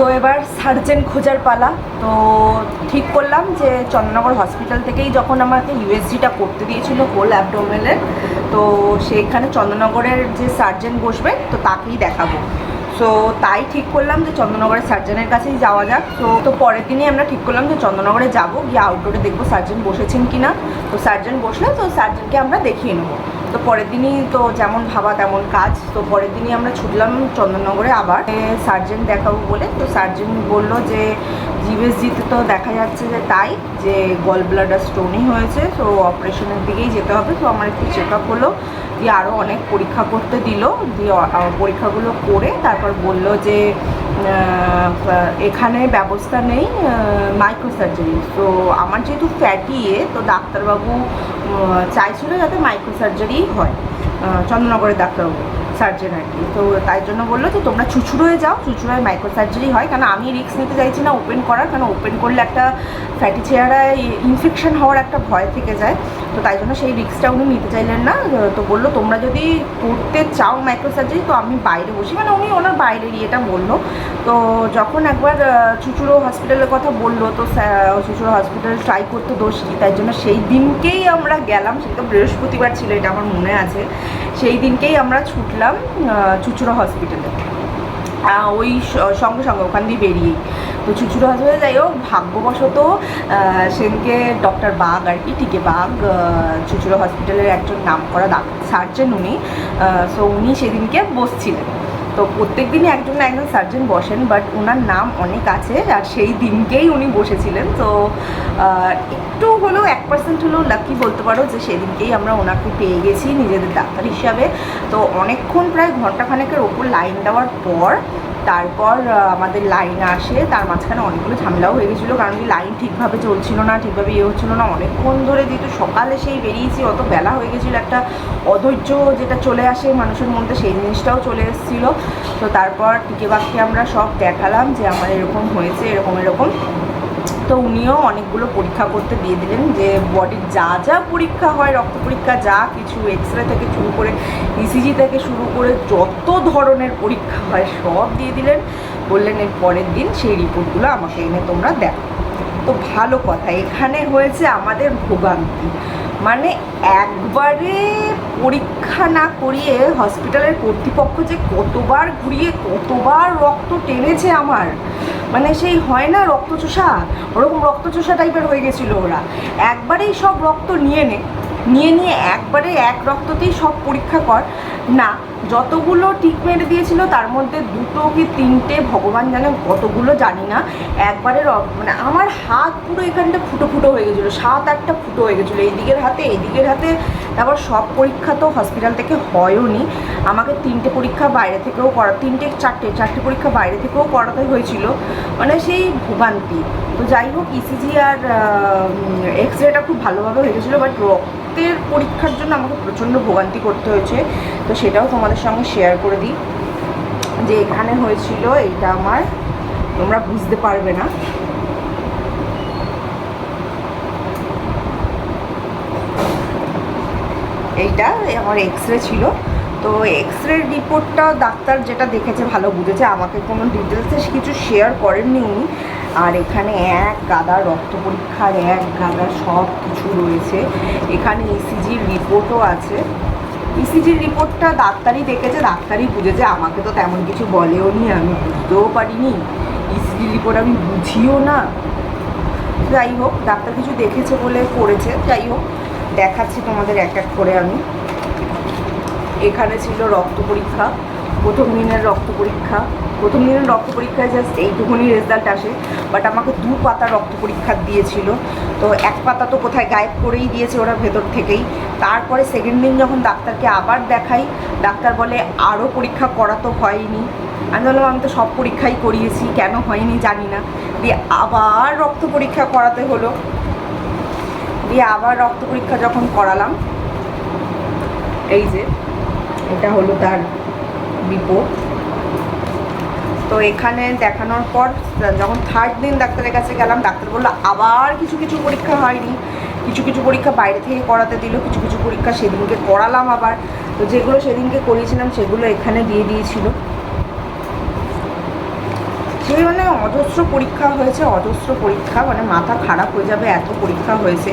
So এবার surgeon খোঁজার পালা। তো ঠিক করলাম যে চন্দ্রনগর হসপিটাল থেকেই যখন আমাকে ইউএসজিটা করতে দিয়েছিল হোল অ্যাবডোমেনের তো সেইখানে চন্দ্রনগরের যে সার্জেন বসবে, তো তাকেই দেখাবো। সো তাই ঠিক করলাম যে চন্দ্রনগরের সার্জনের কাছেই যাওয়া যাক। তো তো পরের দিনই আমরা ঠিক করলাম যে চন্দ্রনগরে যাব, গিয়ে আউটডোরে দেখব সার্জন বসেছেন কি না তো সার্জেন বসলে তো সার্জনকে আমরা দেখিয়ে নেব। তো পরের দিনই তো যেমন ভাবা তেমন কাজ। তো পরের দিনই আমরা ছুটলাম চন্দননগরে আবার। সার্জেন দেখাবো বলে। তো সার্জেন বলল যে জিবিএসজিতে তো দেখা যাচ্ছে যে তাই, যে গল ব্লাডার স্টোনই হয়েছে। তো অপারেশনের দিকেই যেতে হবে। তো আমার একটু চেক আপ হলো। দিয়ে আরও অনেক পরীক্ষা করতে দিল, দিয়ে পরীক্ষাগুলো করে তারপর বলল যে এখানে ব্যবস্থা নেই মাইক্রো সার্জারি তো আমার যেহেতু ফ্যাটিয়ে তো ডাক্তারবাবু চাইছিল যাতে মাইক্রো সার্জারি হয় চন্দ্রনগরের ডাক্তারবাবু। সার্জেন আর কি। তো তাই জন্য বলল যে, তোমরা চুচুড়োয় যাও, চুচুড়োয় মাইক্রো সার্জারি হয়। কারণ আমি রিস্ক নিতে চাইছি না ওপেন করার। কারণ ওপেন করলে একটা ফ্যাটি চেহারায় ইনফেকশন হওয়ার একটা ভয় থেকে যায়। তো তাই জন্য সেই রিস্কটা উনি নিতে চাইলেন না। তো বলল, তোমরা যদি করতে চাও মাইক্রো সার্জারি তো আমি বাইরে বসি। মানে উনি ওনার বাইরের ইয়েটা বলল। তো যখন একবার চুচুড়ো হসপিটালের কথা বলল, তো চুচুড়ো হসপিটাল ট্রাই করতে দোষ কি? তাই জন্য সেই দিনকেই আমরা গেলাম। সেটা বৃহস্পতিবার ছিল, এটা আমার মনে আছে। সেই দিনকেই আমরা ছুটলাম। আহ, চুচুড়ো হসপিটালে ওই সঙ্গে সঙ্গে ওখান দিয়ে বেরিয়েই তো চুচুড়ো হসপিটালে যাই হোক ভাগ্যবশত সেদিনকে ডক্টর বাগ আর কি টিকে বাগ চুচুড়ো হসপিটালের একজন নাম করা সার্জেন উনি সো উনি সেদিনকে বসছিলেন। তো প্রত্যেক দিনই একজন না একজন সার্জন বসেন বাট ওনার নাম অনেক আছে আর সেই দিনকেই উনি বসেছিলেন। তো একটু হলেও এক পার্সেন্ট হলেও লাকি বলতে পারো যে সেদিনকেই আমরা ওনাকে পেয়ে গেছি নিজেদের ডাক্তার হিসাবে। তো অনেকক্ষণ প্রায় ঘন্টাখানেকের ওপর লাইন দেওয়ার পর তারপর আমাদের লাইন আসে। তার মাঝখানে অনেকগুলো ঝামেলাও হয়ে গেছিল, কারণ কি লাইন ঠিকভাবে চলছিল না, ঠিকভাবে ইয়ে হচ্ছিল না। অনেকক্ষণ ধরে যেহেতু সকালে সেই বেরিয়েছি, অত বেলা হয়ে গেছিল, একটা অধৈর্য যেটা চলে আসে মানুষের মধ্যে, সেই জিনিসটাও চলে এসেছিল। তো তারপর টিকে বাক্যে আমরা সব দেখালাম যে আমার এরকম হয়েছে, এরকম এরকম। তো উনিও অনেকগুলো পরীক্ষা করতে দিয়ে দিলেন যে বডির যা যা পরীক্ষা হয়, রক্ত পরীক্ষা, যা কিছু এক্স রে থেকে শুরু করে ইসিজি থেকে শুরু করে যত ধরনের পরীক্ষা হয়, সব দিয়ে দিলেন। বললেন, এর পরের দিন সেই রিপোর্টগুলো আমাকে এনে তোমরা দেখো। তো ভালো কথা, এখানে হয়েছে আমাদের ভোগান্তি। মানে একবারে পরীক্ষা না করিয়ে হসপিটালের কর্তৃপক্ষ যে কতবার ঘুরিয়ে কতবার রক্ত টেনেছে আমার মানে সেই হয় না রক্তচোষা? ওরকম রক্তচোষা টাইপের হয়ে গেছিল ওরা। একবারেই সব রক্ত নিয়ে নে, নিয়ে নিয়ে একবারে এক রক্ততেই সব পরীক্ষা কর। না, যতগুলো ট্রিটমেন্ট দিয়েছিল, তার মধ্যে দুটো কি তিনটে ভগবান জানে কতগুলো জানি না। একবারে র- মানে আমার হাত পুরো এখানটা ফুটো ফুটো হয়ে গেছিল, সাত আটটা ফুটো হয়ে গেছিল এইদিকের হাতে এইদিকের হাতে। তারপর সব পরীক্ষা তো হসপিটাল থেকে হয়ও নি আমাকে তিনটে পরীক্ষা বাইরে থেকেও করা, তিনটে, চারটে চারটে পরীক্ষা বাইরে থেকেও করাতে হয়েছিল। মানে সেই ভোগান্তি। তো যাই হোক ইসিজি আর এক্স রেটা খুব ভালোভাবে হয়ে গেছিল বাট রক্তের পরীক্ষার জন্য আমাকে প্রচণ্ড ভোগান্তি করতে হয়েছে। তো সেটাও তোমাদের সঙ্গে শেয়ার করে দিই। যে এখানে হয়েছিল এইটা আমার, তোমরা বুঝতে পারবে না। এইটা আমার এক্স রে ছিল। তো এক্স রে রিপোর্টটা ডাক্তার যেটা দেখেছে, ভালো বুঝেছে। আমাকে কোনো ডিটেলসে কিছু শেয়ার করেননি। উনি আর এখানে এক গাদা রক্ত পরীক্ষার, এক গাদা সব কিছু রয়েছে। এখানে ইসিজির রিপোর্টও আছে। ইসিজির রিপোর্টটা ডাক্তারই দেখেছে, ডাক্তারই বুঝেছে। আমাকে তো তেমন কিছু বলেও নি, আমি বুঝতেও পারিনি। ইসিজি রিপোর্ট আমি বুঝিও না। যাই হোক, ডাক্তার কিছু দেখেছে বলে করেছে। যাই হোক দেখাচ্ছি তোমাদের এক এক করে আমি। এখানে ছিল রক্ত পরীক্ষা, প্রথম দিনের রক্ত পরীক্ষা। প্রথম দিনের রক্ত পরীক্ষায় জাস্ট এইটুকুনি রেজাল্ট আসে বাট আমাকে দু পাতা রক্ত পরীক্ষা দিয়েছিল। তো এক পাতা তো কোথায় গায়েব করেই দিয়েছে ওরা ভেতর থেকেই। তারপরে সেকেন্ড দিন যখন ডাক্তারকে আবার দেখাই, ডাক্তার বলে আরও পরীক্ষা করা তো হয়নি। আমি বললাম, আমি তো সব পরীক্ষাই করিয়েছি, কেন হয়নি জানি না। দিয়ে আবার রক্ত পরীক্ষা করাতে হলো। দিয়ে আবার রক্ত পরীক্ষা যখন করালাম, এই যে, এটা হলো তার রিপোর্ট তো এখানে দেখানোর পর, যখন থার্ড দিন ডাক্তারের কাছে গেলাম, ডাক্তার বলল, আবার কিছু কিছু পরীক্ষা হয়নি। কিছু কিছু পরীক্ষা বাইরে থেকে করাতে দিল, কিছু কিছু পরীক্ষা সেদিনকে করালাম আবার। তো যেগুলো সেদিনকে করিয়েছিলাম, সেগুলো এখানে দিয়ে দিয়েছিল। যে মানে অজস্র পরীক্ষা হয়েছে, অজস্র পরীক্ষা মানে মাথা খারাপ হয়ে যাবে, এত পরীক্ষা হয়েছে।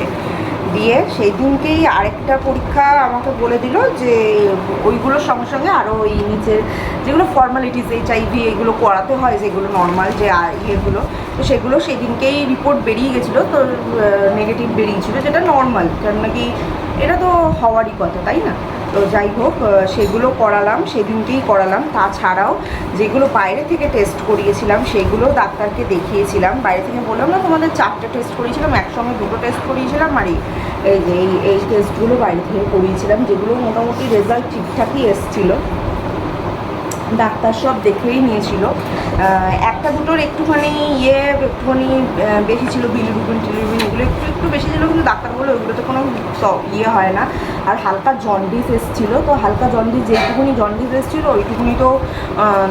দিয়ে সেই দিনকেই আরেকটা পরীক্ষা আমাকে বলে দিল যে ওইগুলোর সঙ্গে সঙ্গে আরও ওই নিচের যেগুলো ফর্মালিটিস এইচ আইভি এগুলো করাতে হয়, যেগুলো নর্মাল যে ইয়েগুলো, তো সেগুলো সেই দিনকেই রিপোর্ট বেরিয়ে গেছিল, তো নেগেটিভ বেরিয়েছিলো, যেটা নর্মাল কারণ নাকি এটা তো হওয়ারই কথা, তাই না? তো যাই হোক সেগুলো করালাম, সেদিনকেই করালাম। তাছাড়াও যেগুলো বাইরে থেকে টেস্ট করিয়েছিলাম, সেগুলো ডাক্তারকে দেখিয়েছিলাম। বাইরে থেকে বললাম, না, তোমাদের চারটে টেস্ট করিয়েছিলাম, একসঙ্গে দুটো টেস্ট করিয়েছিলাম, আর এই এই টেস্টগুলো বাইরে থেকে করিয়েছিলাম, যেগুলো মোটামুটি রেজাল্ট ঠিকঠাকই এসছিলো। ডাক্তার সব দেখেই নিয়েছিল। একটা দুটোর একটুখানি ইয়ে একটুখানি বেশি ছিল বিলিরুবিন টিলিরুবিন, এগুলো একটু একটু বেশি ছিল, কিন্তু ডাক্তার বলল ওইগুলোতে কোনো ইয়ে হয় না। আর হালকা জন্ডিস এসেছিল, তো হালকা জন্ডিস যেটুকুনি জন্ডিস এসেছিল, ওইটুকুনি তো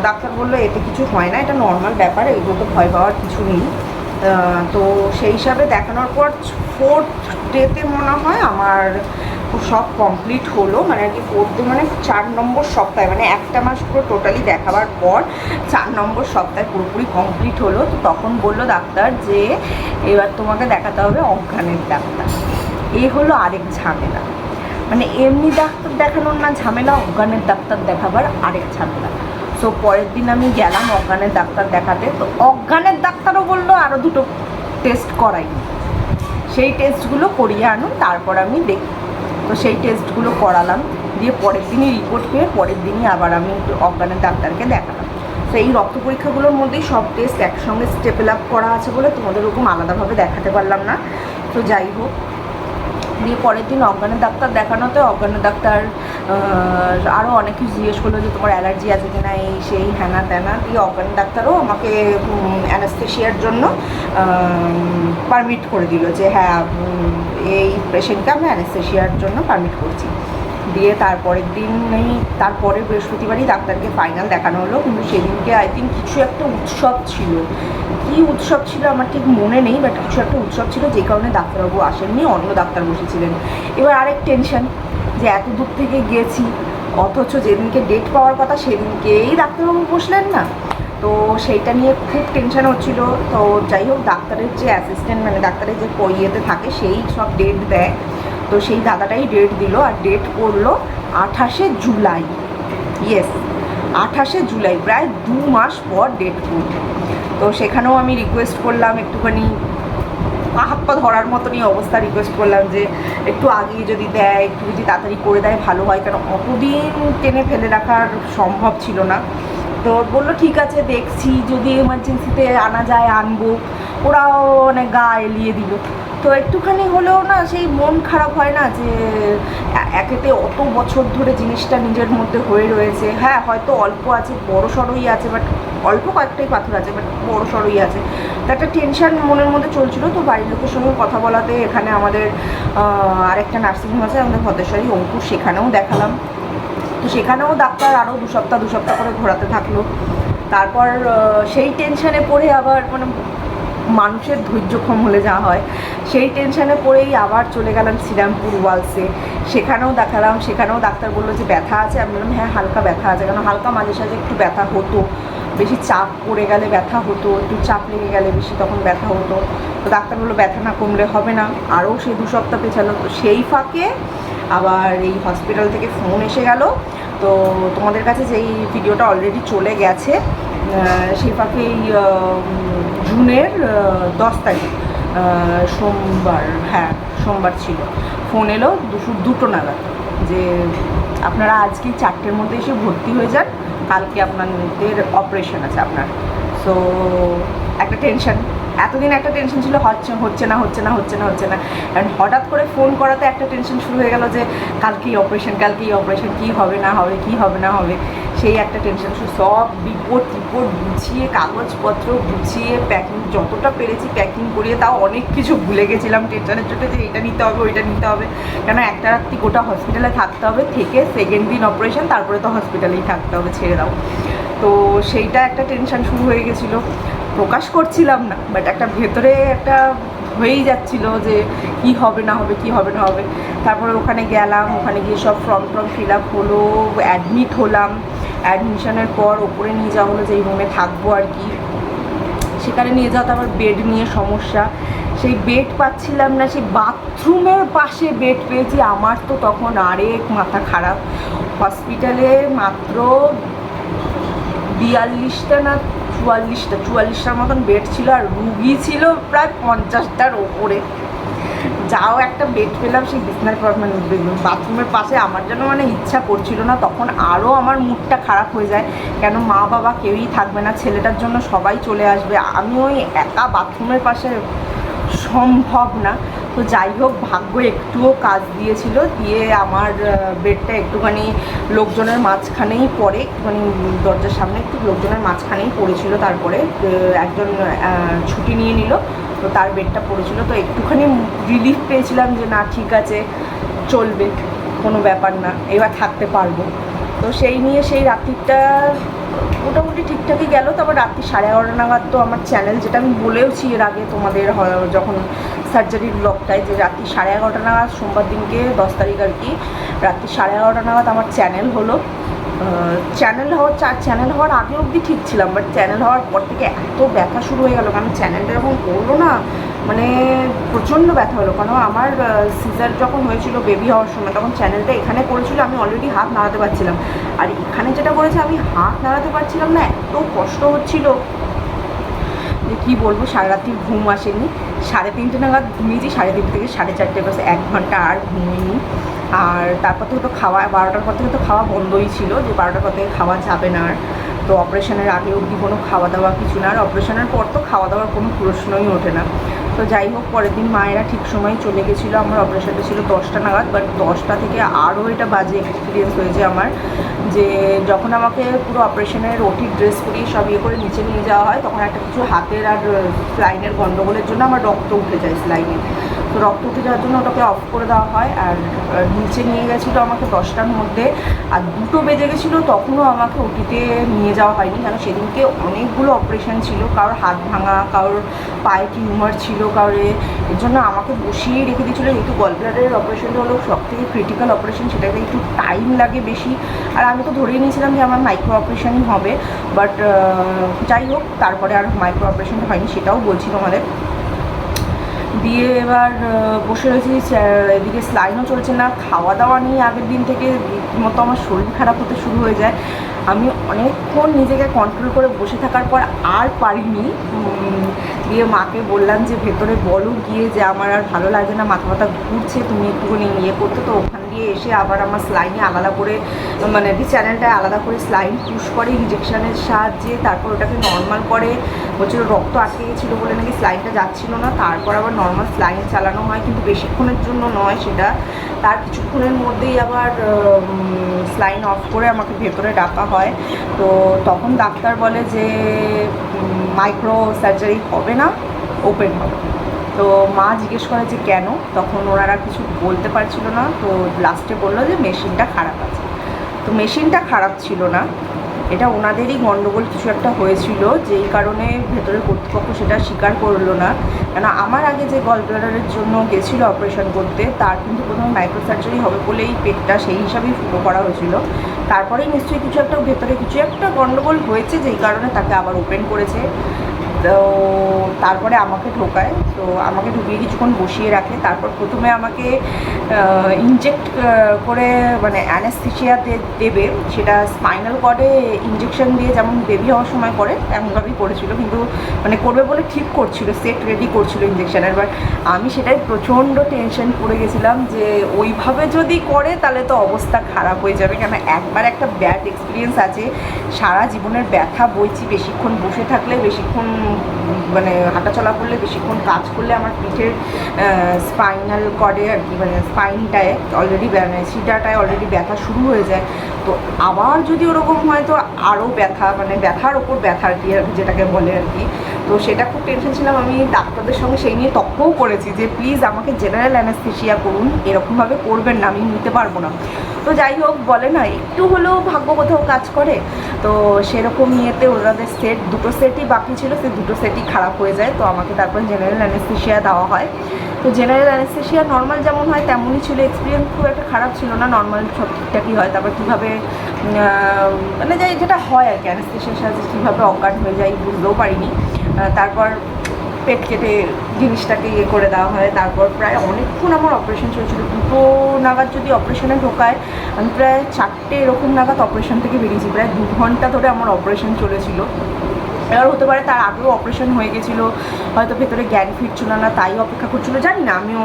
ডাক্তার বলল, এতে কিছু হয় না, এটা নর্মাল ব্যাপার, এগুলো তো ভয় পাওয়ার কিছু নেই। তো সেই হিসাবে দেখানোর পর ফোর্থ ডেতে মনে হয় আমার সব কমপ্লিট হলো মানে আর কি পড়তে মানে চার নম্বর সপ্তাহে মানে একটা মাস পুরো টোটালি দেখাবার পর চার নম্বর সপ্তাহে পুরোপুরি কমপ্লিট হলো। তো তখন বলল ডাক্তার যে, এবার তোমাকে দেখাতে হবে অজ্ঞানের ডাক্তার। এ হলো আরেক ঝামেলা। মানে এমনি ডাক্তার দেখানোর না ঝামেলা, অজ্ঞানের ডাক্তার দেখাবার আরেক ঝামেলা। সো পরের দিন আমি গেলাম অজ্ঞানের ডাক্তার দেখাতে। তো অজ্ঞানের ডাক্তারও বলল আরও দুটো টেস্ট করাই। সেই টেস্টগুলো করিয়ে আনুন, তারপর আমি দেখি। তো সেই টেস্টগুলো করালাম। দিয়ে পরের দিনই রিপোর্ট পেয়ে পরের দিনই আবার আমি অজ্ঞানের ডাক্তারকে দেখালাম। তো এই রক্ত পরীক্ষাগুলোর মধ্যেই সব টেস্ট একসঙ্গে স্টেপেল আপ করা আছে বলে তোমাদের ওরকম আলাদাভাবে দেখাতে পারলাম না। তো যাই হোক দিয়ে পরের দিন অজ্ঞানের ডাক্তার দেখানোতে অজ্ঞানের ডাক্তার আরও অনেক কিছু জিজ্ঞেস করল যে তোমার অ্যালার্জি আছে কি না এই সেই হ্যানা ত্যানা দিয়ে অজ্ঞানের ডাক্তারও আমাকে অ্যানাস্থেশিয়ার জন্য পারমিট করে দিল যে হ্যাঁ এই পেশেন্টকে আমি অ্যানাস্থেশিয়ার জন্য পারমিট করছি। দিয়ে তারপরের দিনই তারপরে বৃহস্পতিবারই ডাক্তারকে ফাইনাল দেখানো হলো, কিন্তু সেদিনকে আই থিঙ্ক কিছু একটা উৎসব ছিল। কী উৎসব ছিল আমার ঠিক মনে নেই বাট কিছু একটা উৎসব ছিল যে কারণে ডাক্তারবাবু আসেননি, অন্য ডাক্তার বসেছিলেন। এবার আরেক টেনশন যে এত দূর থেকে গেছি, অথচ যেদিনকে ডেট পাওয়ার কথা সেদিনকেই ডাক্তারবাবু বসলেন না। তো সেইটা নিয়ে খুব টেনশন হচ্ছিল। তো যাই হোক, ডাক্তারের যে অ্যাসিস্ট্যান্ট মানে ডাক্তারের যে প- ইয়েতে থাকে, সেই সব ডেট দেয়। তো সেই দাদাটাই ডেট দিল আর ডেট পড়ল আঠাশে জুলাই। ইয়েস আঠাশে জুলাই, প্রায় দু মাস পর ডেট পড়ল তো সেখানেও আমি রিকোয়েস্ট করলাম একটুখানি পা হাত পা ধরার মতনই অবস্থা রিকোয়েস্ট করলাম যে একটু আগে যদি দেয়, একটু যদি তাড়াতাড়ি করে দেয় ভালো হয়, কারণ অতদিন টেনে ফেলে রাখার সম্ভব ছিল না। তো বলল, ঠিক আছে, দেখছি, যদি এমার্জেন্সিতে আনা যায়, আনব। ওরাও অনেক গা এলিয়ে দিল। তো একটুখানি হলেও না সেই মন খারাপ হয় না যে একেতে অত বছর ধরে জিনিসটা নিজের মধ্যে হয়ে রয়েছে। হ্যাঁ হয়তো অল্প আছে, বড় সড়োই আছে বাট অল্প কয়েকটাই পাথর আছে বাট বড় সড়োই আছে। তো একটা টেনশান মনের মধ্যে চলছিল, তো বাড়ির লোকের সঙ্গে কথা বলাতে এখানে আমাদের আরেকটা নার্সিংহোম আছে, আমাদের ভদ্রেশ্বরী অঙ্কুর, সেখানেও দেখালাম। তো সেখানেও ডাক্তার আরও দু সপ্তাহ দু সপ্তাহ করে ঘোরাতে থাকল। তারপর সেই টেনশানে পড়ে আবার মানে মানুষের ধৈর্যক্ষম হলে যা হয়। সেই টেনশানে পড়েই আবার চলে গেলাম শ্রীরামপুর ওয়ালসে সেখানেও দেখালাম, সেখানেও ডাক্তার বলল যে, ব্যথা আছে? আমি বললাম হ্যাঁ হালকা ব্যথা আছে। কারণ হালকা মাঝে সাঝে একটু ব্যথা হতো। বেশি চাপ পড়ে গেলে ব্যথা হতো, একটু চাপ লেগে গেলে বেশি তখন ব্যথা হতো। তো ডাক্তার বলল, ব্যথা না কমলে হবে না। আরও সেই দু সপ্তাহ পেছালো। তো সেই ফাঁকে আবার এই হসপিটাল থেকে ফোন এসে গেল। তো তোমাদের কাছে যেই ভিডিওটা অলরেডি চলে গেছে আহ, সেই ফাঁকে এই আহ, উম, জুনের দশ তারিখ সোমবার হ্যাঁ সোমবার ছিল। ফোন এলো দুশো দুটো নাগাদ যে আপনারা আজকে চারটের মধ্যে এসে ভর্তি হয়ে যান। কালকে আপনাদের অপারেশন আছে আপনার। সো একটা টেনশন এতদিন একটা টেনশন ছিল, হচ্ছে হচ্ছে না হচ্ছে না হচ্ছে না হচ্ছে না। কারণ হঠাৎ করে ফোন করাতে একটা টেনশন শুরু হয়ে গেল যে, কালকেই অপারেশন কালকেই অপারেশন কী হবে, না হবে, কী হবে, না হবে? সেই একটা টেনশন শুরু। সব রিপোর্ট রিপোর্ট গুছিয়ে, কাগজপত্র গুছিয়ে প্যাকিং যতটা পেরেছি প্যাকিং করিয়ে, তাও অনেক কিছু ভুলে গেছিলাম। টেনশনের চোটে যে, এটা নিতে হবে, ওইটা নিতে হবে। কেন একটা রাত্রি গোটা হসপিটালে থাকতে হবে, থেকে সেকেন্ড দিন অপারেশন তারপরে তো হসপিটালেই থাকতে হবে, ছেড়ে দাও। তো সেইটা একটা টেনশন শুরু হয়ে গেছিল। প্রকাশ করছিলাম না বাট একটা ভেতরে একটা হয়েই যাচ্ছিল যে কি হবে না হবে, কি হবে না হবে। তারপরে ওখানে গেলাম, ওখানে গিয়ে সব ফর্ম টর্ম ফিল আপ হলো অ্যাডমিট হলাম। অ্যাডমিশনের পর ওপরে নিয়ে যাওয়া হলো যে এই রুমে থাকব আর কি। সেখানে নিয়ে যাওয়া আবার বেড নিয়ে সমস্যা। সেই বেড পাচ্ছিলাম না, সেই বাথরুমের পাশে বেড পেয়েছি। আমার তো তখন আরেক মাথা খারাপ। হসপিটালে মাত্র বিয়াল্লিশটা না চুয়াল্লিশটা, চুয়াল্লিশটার মতন বেড ছিল আর রুগী ছিল প্রায় পঞ্চাশটার ওপরে। যাও একটা বেড পেলাম, সেই বিছনার পর মানে বাথরুমের পাশে আমার জন্য মানে ইচ্ছা করছিল না, তখন আরও আমার মুডটা খারাপ হয়ে যায়। কেন মা বাবা কেউই থাকবে না, ছেলেটার জন্য সবাই চলে আসবে। আমি ওই একা বাথরুমের পাশে সম্ভব না। তো যাই হোক, ভাগ্য একটুও কাজ দিয়েছিল, দিয়ে আমার বেডটা একটুখানি লোকজনের মাঝখানেই পড়ে, একটুখানি দরজার সামনে একটু লোকজনের মাঝখানেই পড়েছিল, তারপরে একজন ছুটি নিয়ে নিল, তো তার বেডটা পড়েছিল। তো একটুখানি রিলিফ পেয়েছিলাম যে, না, ঠিক আছে, চলবে, কোনো ব্যাপার না, এবার থাকতে পারব। তো সেই নিয়ে সেই রাত্রিটা মোটামুটি ঠিকঠাকই গেল। তারপর রাত্রি সাড়ে এগারোটা নাগাদ তো আমার চ্যানেল যেটা আমি বলেওছি এর আগে তোমাদের যখন সার্জারির ব্লগটায় যে রাত্রি সাড়ে এগারোটা নাগাদ, সোমবার দিনকে দশ তারিখ আর কি, রাত্রি সাড়ে এগারোটা নাগাদ আমার চ্যানেল হলো। চ্যানেল হওয়ার চার চ্যানেল হওয়ার আগে অবধি ঠিক ছিলাম বাট চ্যানেল হওয়ার পর থেকে এত ব্যথা শুরু হয়ে গেল, কারণ চ্যানেলটা যখন করল না। মানে প্রচণ্ড ব্যথা হলো। কারণ আমার সিজার যখন হয়েছিল বেবি হওয়ার সময়, তখন চ্যানেলটা এখানে করেছিল আমি অলরেডি হাত নাড়াতে পারছিলাম। আর এখানে যেটা করেছে, আমি হাত নাড়াতে পারছিলাম না, এত কষ্ট হচ্ছিল যে কী বলব সারা রাত্রি ঘুম আসেনি। সাড়ে তিনটে নাগাদ ঘুমিয়েছি, সাড়ে তিনটে থেকে সাড়ে চারটে বাসে এক ঘণ্টা আর ঘুমিয়েনি আর তারপর থেকে তো খাওয়া, বারোটার পর থেকে তো খাওয়া বন্ধই ছিল, যে বারোটার পর থেকে খাওয়া যাবে না আর। তো অপারেশনের আগে অবধি কোনো খাওয়া দাওয়া কিছু না, আর অপারেশনের পর তো খাওয়া দাওয়ার কোনো প্রশ্নই ওঠে না। তো যাই হোক, পরের দিন মায়েরা ঠিক সময় চলে গেছিল। আমার অপারেশনটা ছিল দশটা নাগাদ বাট দশটা থেকে আরও এটা বাজে এক্সপিরিয়েন্স হয়েছে আমার, যে যখন আমাকে পুরো অপারেশনের ওটির ড্রেস পরিয়ে সব ইয়ে করে নিচে নিয়ে যাওয়া হয়, তখন একটা কিছু হাতের আর স্লাইনের গণ্ডগোলের জন্য আমার রক্ত উঠে যায় স্লাইনে তো রক্ত উঠে যাওয়ার জন্য ওটাকে অফ করে দেওয়া হয় আর নিচে নিয়ে গেছিল আমাকে দশটার মধ্যে। আর দুটো বেজে গেছিল তখনও আমাকে ওটিতে নিয়ে যাওয়া হয়নি কারণ সেদিনকে অনেকগুলো অপারেশন ছিল। কারোর হাত ভাঙা, কারোর পায়ে টিউমার ছিল, কারোর এর জন্য আমাকে বসিয়ে রেখে দিয়েছিলো। যেহেতু গলব্লাডারের অপারেশনটা হলো সব থেকে ক্রিটিক্যাল অপারেশন সেটাতে একটু টাইম লাগে বেশি। আর আমি তো ধরেই নিয়েছিলাম যে আমার মাইক্রো অপারেশনই হবে। বাট যাই হোক, তারপরে আর মাইক্রো অপারেশনটা হয়নি, সেটাও বলছি তোমাদের। দিয়ে এবার বসে রয়েছি এদিকে স্লাইনও চলছে না খাওয়া দাওয়া নিয়ে আগের দিন থেকে, রীতিমতো আমার শরীর খারাপ হতে শুরু হয়ে যায়। আমি অনেকক্ষণ নিজেকে কন্ট্রোল করে বসে থাকার পর আর পারিনি। দিয়ে মাকে বললাম যে, ভেতরে বলো গিয়ে যে আমার আর ভালো লাগে না, মাথা মাথা ঘুরছে, তুমি একটুখানি ইয়ে করতে। তো ওখান দিয়ে এসে আবার আমার স্লাইনে আলাদা করে মানে দি চ্যানেলটায় আলাদা করে স্লাইন পুশ করে ইঞ্জেকশানের সাহায্যে তারপর ওটাকে নর্মাল করে। বলছিল রক্ত আটকে গেছিল বলে নাকি স্লাইনটা যাচ্ছিল না। তারপর আবার নর্মাল স্লাইন চালানো হয়, কিন্তু বেশিক্ষণের জন্য নয় সেটা। তার কিছুক্ষণের মধ্যেই আবার স্লাইন অফ করে আমাকে ভেতরে ডাকা হয়। তো তখন ডাক্তার বলে যে মাইক্রো সার্জারি হবে না ওপেন হবে। তো মা জিজ্ঞেস করে যে কেন? তখন ওনারা কিছু বলতে পারছিল না। তো লাস্টে বলল যে মেশিনটা খারাপ আছে। তো মেশিনটা খারাপ ছিল না। এটা ওনাদেরই গণ্ডগোল কিছু একটা হয়েছিল, যেই কারণে ভেতরের কর্তৃপক্ষ সেটা স্বীকার করল না। কেন আমার আগে যে গল ব্লাডারের জন্য গেছিল অপারেশন করতে, তার কিন্তু প্রথমে মাইক্রো সার্জারি হবে বলেই পেটটা সেই হিসাবেই ফুটো করা হয়েছিল। তারপরেই নিশ্চয়ই কিছু একটা, ভেতরে কিছু একটা গণ্ডগোল হয়েছে, যেই কারণে তাকে আবার ওপেন করেছে। তো তারপরে আমাকে ঢোকায়। তো আমাকে ঢুকিয়ে কিছুক্ষণ বসিয়ে রাখে। তারপর প্রথমে আমাকে ইনজেক্ট করে মানে অ্যানেস্থেশিয়া দেবে। সেটা স্পাইনাল কর্ডে ইঞ্জেকশন দিয়ে যেমন বেবি হওয়ার সময় করে, তেমনভাবেই করেছিল। কিন্তু মানে করবে বলে ঠিক করছিল সেট রেডি করছিল ইঞ্জেকশনের এবার আমি সেটাই প্রচণ্ড টেনশন পড়ে গেছিলাম যে ওইভাবে যদি করে, তাহলে তো অবস্থা খারাপ হয়ে যাবে। কেন একবার একটা ব্যাড এক্সপিরিয়েন্স আছে। সারা জীবনের ব্যথা বইছি, বেশিক্ষণ বসে থাকলে, বেশিক্ষণ মানে হাঁটাচলা করলে, বেশিক্ষণ কাজ করলে আমার পিঠের স্পাইনাল কর্ডে আর কি মানে স্পাইনটায় অলরেডি মানে সিটাটায় অলরেডি ব্যথা শুরু হয়ে যায়। তো আবার যদি ওরকম হয়, তো আরও ব্যথা মানে ব্যথার ওপর ব্যথা আর কি, যেটাকে বলে আর কি। তো সেটা খুব টেনশন ছিলাম। আমি ডাক্তারদের সঙ্গে সেই নিয়ে তর্কও করেছি যে প্লিজ আমাকে জেনারেল অ্যানাস্থেশিয়া করুন। এরকমভাবে করবেন না, আমি নিতে পারব না। তো যাই হোক, বলে না, একটু হলেও ভাগ্য কোথাও কাজ করে। তো সেরকম ইয়েতে ওনাদের সেট দুটো সেটই বাকি ছিল সে দুটো সেটই খারাপ হয়ে যায়। তো আমাকে তারপর জেনারেল অ্যানাস্থেশিয়া দেওয়া হয়। তো জেনারেল অ্যানেস্থেশিয়া নর্মাল যেমন হয়, তেমনই ছিল। এক্সপিরিয়েন্স খুব একটা খারাপ ছিল না নর্মাল সব ঠিকঠাকই হয়। তারপর কীভাবে মানে যেটা হয় আর কি অ্যানেস্থেশিয়ার সাথে কীভাবে অজ্ঞান হয়ে যায় বুঝতেও পারিনি। তারপর পেট কেটে জিনিসটাকে ইয়ে করে দেওয়া হয়। তারপর প্রায় অনেকক্ষণ আমার অপারেশন চলছিল। দুটো নাগাদ যদি অপারেশনে ঢোকায়, আমি প্রায় চারটে এরকম নাগাদ অপারেশন থেকে বেরিয়েছি। প্রায় দু ঘণ্টা ধরে আমার অপারেশন চলেছিল। এবার হতে পারে তার আগেও অপারেশন হয়ে গেছিল। হয়তো ভেতরে জ্ঞান ফিরছিল না, তাই অপেক্ষা করছিল। জানি না, আমিও,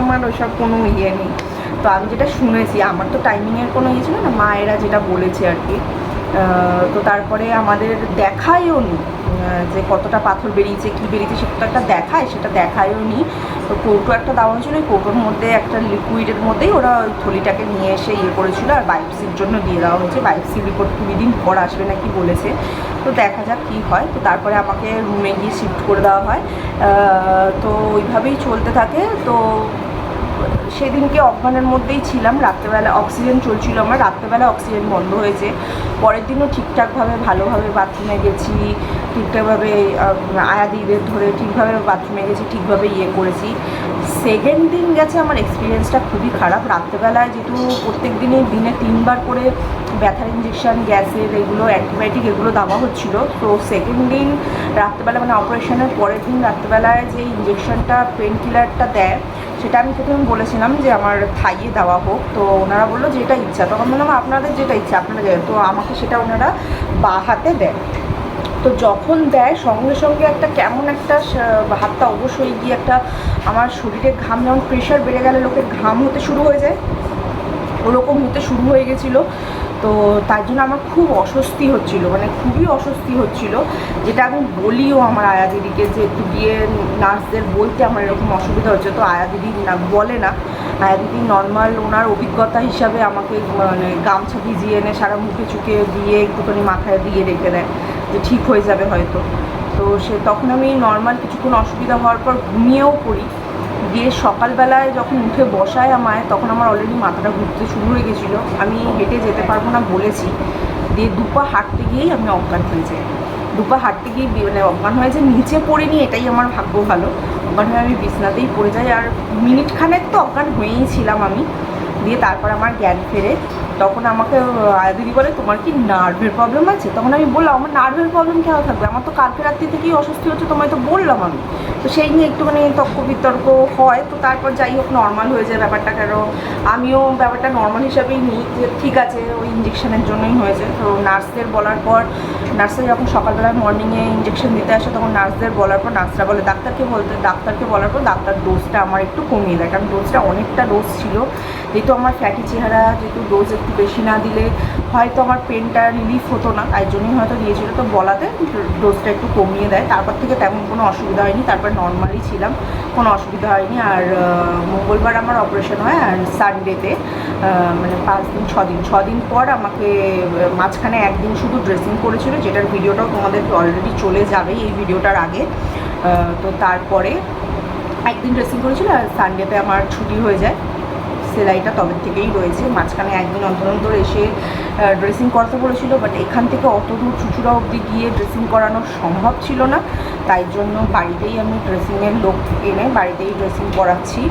আমার ওইসব কোনো ইয়ে নেই। তো আমি যেটা শুনেছি, আমার তো টাইমিংয়ের কোনো ইয়ে ছিল না, মায়েরা যেটা বলেছে আর কি। তো তারপরে আমাদের দেখায়ও নি। যে কতটা পাথর বেরিয়েছে, কি বেরিয়েছে সেটা একটা দেখায়, সেটা দেখায়ও নি। তো কৌটো একটা দেওয়া হয়েছিল ওই কৌটোর মধ্যে একটা লিকুইডের মধ্যেই ওরা ওই থলিটাকে নিয়ে এসে ইয়ে করেছিল আর বায়োপসির জন্য দিয়ে দেওয়া হয়েছে। বায়োপসির রিপোর্ট কুড়ি দিন পর আসবে নাকি বলেছে। তো দেখা যাক কী হয়। তো তারপরে আমাকে রুমে গিয়ে শিফট করে দেওয়া হয়। তো ওইভাবেই চলতে থাকে। তো সেদিনকে অজ্ঞানের মধ্যেই ছিলাম। রাত্রেবেলা অক্সিজেন চলছিল আমার। রাত্রেবেলা অক্সিজেন বন্ধ হয়েছে। পরের দিনও ঠিকঠাকভাবে, ভালোভাবে বাথরুমে গেছি। ঠিকঠাকভাবে আহ, আয়াদিদের ধরে ঠিকভাবে বাথরুমে গেছি ঠিকভাবে ইয়ে করেছি। সেকেন্ড দিন গেছে আমার এক্সপিরিয়েন্সটা খুবই খারাপ। রাত্রেবেলায় যেহেতু প্রত্যেক দিনই দিনে তিনবার করে ব্যথার ইঞ্জেকশন গ্যাসের এগুলো অ্যান্টিবায়োটিক এগুলো দেওয়া হচ্ছিল। তো সেকেন্ড দিন রাত্রেবেলা মানে অপারেশনের পরের দিন রাত্রেবেলায় যে ইঞ্জেকশনটা পেন কিলারটা দেয় সেটা আমি প্রথমে বলেছিলাম যে আমার থাইয়ে দেওয়া হোক। তো ওনারা বলল যেটা ইচ্ছা। তখন বললাম আপনাদের যেটা ইচ্ছা আপনারা দেয় তো আমাকে সেটা ওনারা বা হাতে দেয় তো যখন দেয়, সঙ্গে সঙ্গে একটা কেমন একটা হাতটা অবশ্যই গিয়ে একটা আমার শরীরে ঘাম, যেমন প্রেশার বেড়ে গেলে লোকের ঘাম হতে শুরু হয়ে যায়। ওরকম হতে শুরু হয়ে গেছিল। তো তার জন্য আমার খুব অস্বস্তি হচ্ছিল মানে খুবই অস্বস্তি হচ্ছিল। যেটা আমি বলিও আমার আয়া দিদিকে যে একটু গিয়ে নার্সদের বলতে আমার এরকম অসুবিধা হচ্ছে। তো আয়া দিদি না, বলে না। আয়া দিদি নর্মাল ওনার অভিজ্ঞতা হিসাবে আমাকে মানে গামছা ভিজিয়ে এনে সারা মুখে চুকে দিয়ে একটুখানি মাথায় দিয়ে রেখে দেয়। যে ঠিক হয়ে যাবে হয়তো। তো সে তখন আমি নর্মাল কিছুক্ষণ অসুবিধা হওয়ার পর ঘুমিয়েও পড়ি। দিয়ে সকালবেলায় যখন উঠে বসায় আমায়, তখন আমার অলরেডি মাথাটা ঘুরতে শুরু হয়ে গেছিল। আমি হেঁটে যেতে পারব না বলেছি। দিয়ে দুপা হাঁটতে গিয়েই আমি অজ্ঞান হয়ে যাই। দুপা হাঁটতে গিয়ে মানে অজ্ঞান হয়ে যে নিচে পড়িনি, এটাই আমার ভাগ্য ভালো। অজ্ঞান হয়ে আমি বিছনাতেই পড়ে যাই। আর মিনিট খানেক তো অজ্ঞান হয়েই ছিলাম আমি। দিয়ে তারপর আমার জ্ঞান ফেরে। তখন আমাকে দিদি বলে, তোমার কি নার্ভের প্রবলেম আছে? তখন আমি বললাম, আমার নার্ভের প্রবলেম কেন থাকবে? আমার তো কালকে রাত্রি থেকেই অস্বস্তি হচ্ছে, তোমায় তো বললাম আমি। তো সেই নিয়ে একটুখানি তর্ক বিতর্ক হয়। তো তারপর যাই হোক নর্মাল হয়ে যায় ব্যাপারটা কেন আমিও ব্যাপারটা নর্মাল হিসাবেই নিই যে ঠিক আছে, ওই ইঞ্জেকশনের জন্যই হয়েছে। তো নার্সদের বলার পর, নার্সরা যখন সকালবেলা মর্নিংয়ে ইঞ্জেকশন দিতে আসে, তখন নার্সদের বলার পর নার্সরা বলে, ডাক্তারকে বলতে, ডাক্তারকে বলার পর ডাক্তার ডোজটা আমার একটু কমিয়ে দেয়। কারণ ডোজটা অনেকটা ডোজ ছিল। যেহেতু আমার ফ্যাটি চেহারা, যেহেতু ডোজ একটু বেশি না দিলে হয়তো আমার পেনটা রিলিফ হতো না, তাই জন্যই হয়তো দিয়েছিল। তো বলাতে ডোজটা একটু কমিয়ে দেয়। তারপর থেকে তেমন কোনো অসুবিধা হয়নি। তারপর নর্মালি ছিলাম। কোনো অসুবিধা হয়নি। আর মঙ্গলবার আমার অপারেশন হয় আর সানডেতে মানে পাঁচ দিন, ছ দিন। ছ দিন পর আমাকে মাঝখানে একদিন শুধু ড্রেসিং করেছিল। যেটার ভিডিওটাও তোমাদেরকে অলরেডি চলে যাবে এই ভিডিওটার আগে। তো তারপরে একদিন ড্রেসিং করেছিল আর সানডেতে আমার ছুটি হয়ে যায়। সেলাইটা তবে থেকেই রয়েছে। মাঝখানে একদিন অন্তর অন্তর এসে ড্রেসিং করতে বলেছিল বাট এখান থেকে অত দূর চুচুড়া অবধি গিয়ে ড্রেসিং করানো সম্ভব ছিল না। তাই জন্য বাড়িতেই আমি ড্রেসিংয়ের লোক এনে বাড়িতেই ড্রেসিং করাচ্ছি।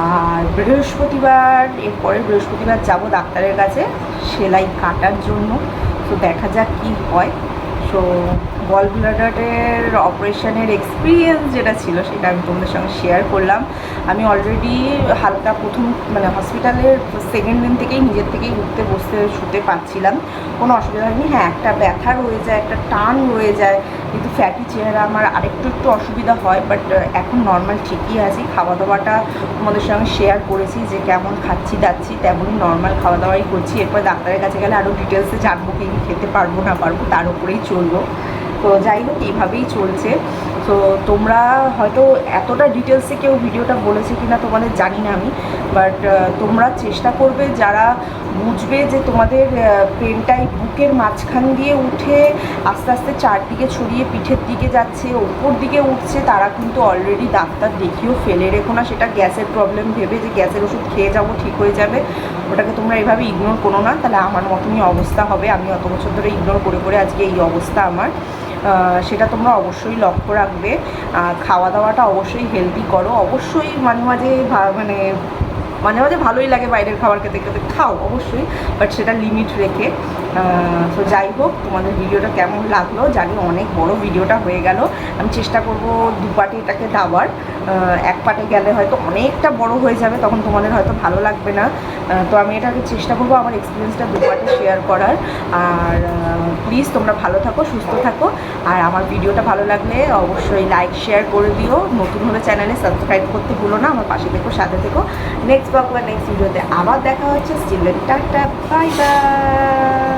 আর বৃহস্পতিবার, এরপরে বৃহস্পতিবার যাব ডাক্তারের কাছে সেলাই কাটার জন্য। তো দেখা যাক কি হয়। সো বল ব্লাডারের অপারেশনের এক্সপিরিয়েন্স যেটা ছিল, সেটা আমি তোমাদের সঙ্গে শেয়ার করলাম। আমি অলরেডি হালকা প্রথম মানে হসপিটালের সেকেন্ড দিন থেকেই, নিজের থেকেই উঠতে, বসতে, শুতে পারছিলাম। কোনো অসুবিধা হয়নি। হ্যাঁ একটা ব্যথা রয়ে যায়, একটা টান রয়ে যায়। কিন্তু ফ্যাটি চেহারা, আমার আরেকটু একটু অসুবিধা হয় বাট এখন নর্মাল ঠিকই আছি। খাওয়া দাওয়াটা তোমাদের সঙ্গে শেয়ার করেছি যে কেমন খাচ্ছি, দাচ্ছি, তেমনই নর্মাল খাওয়া দাওয়াই করছি। এরপর ডাক্তারের কাছে গেলে আরও ডিটেলসে জানব কি খেতে পারব, না পারব, তার উপরেই চলবো। তো যাই হোক, এইভাবেই চলছে। তো তোমরা হয়তো এতটা ডিটেলসে কেউ ভিডিওটা বলেছে কিনা তোমাদের জানি না আমি। বাট তোমরা চেষ্টা করবে যারা বুঝবে যে তোমাদের পেনটাই বুকের মাঝখান দিয়ে উঠে আস্তে আস্তে চারদিকে ছড়িয়ে পিঠের দিকে যাচ্ছে, ওপর দিকে উঠছে, তারা কিন্তু অলরেডি ডাক্তার দেখিয়েও ফেলে রেখো না। সেটা গ্যাসের প্রবলেম ভেবে যে গ্যাসের ওষুধ খেয়ে যাব, ঠিক হয়ে যাবে। ওটাকে তোমরা এভাবে ইগনোর করো না। তাহলে আমার মতনই অবস্থা হবে। আমি অত বছর ধরে ইগনোর করে করে আজকে এই অবস্থা আমার। সেটা তোমরা অবশ্যই লক্ষ্য রাখবে। খাওয়া দাওয়াটা অবশ্যই হেলদি করো। অবশ্যই মাঝে মাঝে মানে মাঝে মাঝে ভালোই লাগে বাইরের খাবার খেতে খেতে। খাও, অবশ্যই বাট সেটা লিমিট রেখে তো যাই হোক, তোমাদের ভিডিওটা কেমন লাগল জানি অনেক বড় ভিডিওটা হয়ে গেল। আমি চেষ্টা করব দু পার্টে এটাকে দাবার এক পার্টে গেলে হয়তো অনেকটা বড় হয়ে যাবে, তখন তোমাদের হয়তো ভালো লাগবে না। তো আমি এটাকে চেষ্টা করব আমার এক্সপিরিয়েন্সটা দু পার্টে শেয়ার করার। আর প্লিজ তোমরা ভালো থাকো, সুস্থ থাকো। আর আমার ভিডিওটা ভালো লাগলে অবশ্যই লাইক শেয়ার করে দিও। নতুন হলে চ্যানেলে সাবস্ক্রাইব করতে ভুলো না, আমার পাশে থেকো, সাথে থেকো। নেক্সট ব্লগ নেক্সট ভিডিওতে আবার দেখা হচ্ছে। স্টিলের টাটা বাই বাই